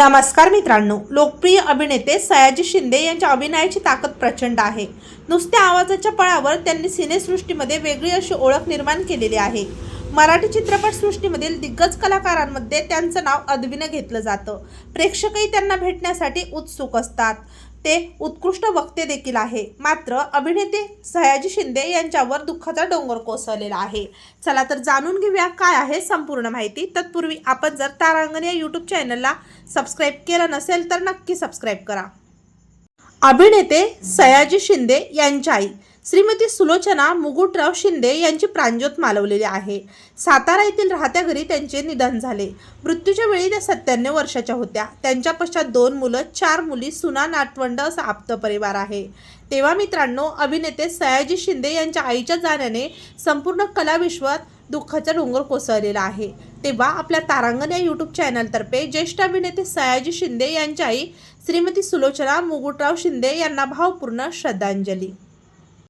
नमस्कार मित्रांनो लोकप्रिय अभिनेते सयाजी शिंदे यांच्या अभिनयाची ताकद प्रचंड आहे. नुसत्या आवाजाच्या पळावर त्यांनी सिनेसृष्टीमध्ये वेगळी अशी ओळख निर्माण केलेली आहे. मराठी चित्रपटसृष्टीमधील दिग्गज कलाकारांमध्ये त्यांचं नाव अदबीनं घेतलं जातं. प्रेक्षकही त्यांना भेटण्यासाठी उत्सुक असतात. ते उत्कृष्ट वक्ते देखील आहे. मात्र अभिनेते सयाजी शिंदे यांच्यावर दुःखाचा डोंगर कोसळलेला आहे. चला तर जाणून घेऊया काय आहे संपूर्ण माहिती. तत्पूर्वी आपण जर तारांगण या यूट्यूब चॅनलला सबस्क्राईब केलं नसेल तर नक्की सबस्क्राईब करा. अभिनेते सयाजी शिंदे यांची आई श्रीमती सुलोचना मुगुटराव शिंदे यांची प्रांजोत मालवलेली आहे. सातारा येथील राहत्या घरी त्यांचे निधन झाले. मृत्यूच्या वेळी त्या सत्त्याण्णव वर्षाच्या होत्या. त्यांच्या पश्चात दोन मुलं चार मुली सुना नाटवंड असा आप्त परिवार आहे. तेव्हा मित्रांनो अभिनेते सयाजी शिंदे यांच्या आईच्या जाण्याने संपूर्ण कलाविश्वात दुःखाचा डोंगर कोसळलेला आहे. तेव्हा आपल्या तारांगण या यूट्यूब चॅनलतर्फे ज्येष्ठ अभिनेते सयाजी शिंदे यांच्या आई श्रीमती सुलोचना मुगुटराव शिंदे यांना भावपूर्ण श्रद्धांजली.